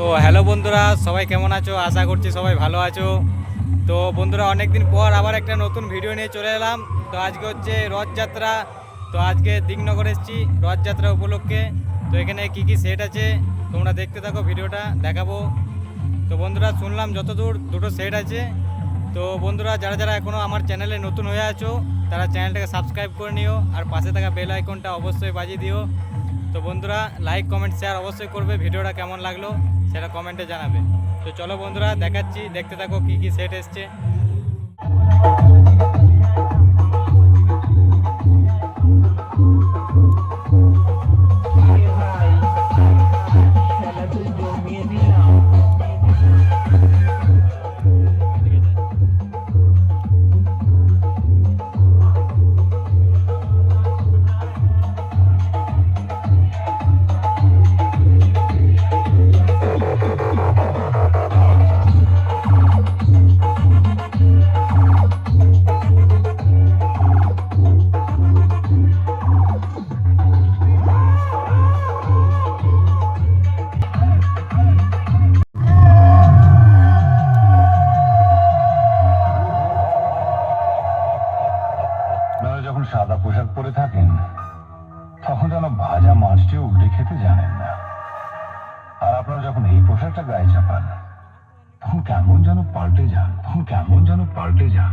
তো হ্যালো বন্ধুরা, সবাই কেমন আছো? আশা করছি সবাই ভালো আছো। তো বন্ধুরা অনেক দিন পর আবার একটা নতুন ভিডিও নিয়ে চলে এলাম। তো আজকে হচ্ছে রথযাত্রা। তো আজকে দিগনগর এসেছি রথযাত্রা উপলক্ষে। তো এখানে কি কি সেট আছে, তোমরা দেখতে থাকো ভিডিওটা দেখাবো। তো বন্ধুরা, শুনলাম যতদূর দুটো সেট আছে। তো বন্ধুরা, যারা যারা এখনও আমার চ্যানেলে নতুন হয়ে আছো, তারা চ্যানেলটাকে সাবস্ক্রাইব করে নিও, আর পাশে থাকা বেল আইকনটা অবশ্যই বাজিয়ে দিও। তো বন্ধুরা লাইক কমেন্ট শেয়ার অবশ্যই করবে ভিডিওটা কেমন লাগল। সেটা কমেন্টে জানাবে। তো চলো বন্ধুরা দেখাচ্ছি দেখতে থাকো কি কি সেট এসছে। যখন সাদা পোশাক পরে থাকেন, তখন যেন ভাজা মাছটিও উল্টে খেতে জানেন না। আর আপনারা যখন এই পোশাকটা গায়ে চাপান, তখন কেমন যেন পাল্টে যান, তখন কেমন যেন পাল্টে যান।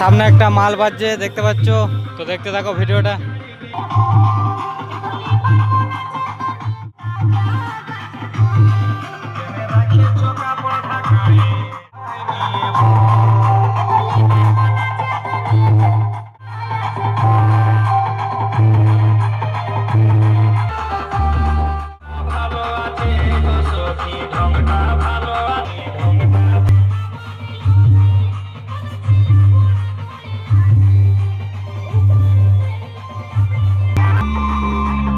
সামনে একটা মাল বাজছে দেখতে পাচ্ছ? তো দেখতে থাকো ভিডিওটা।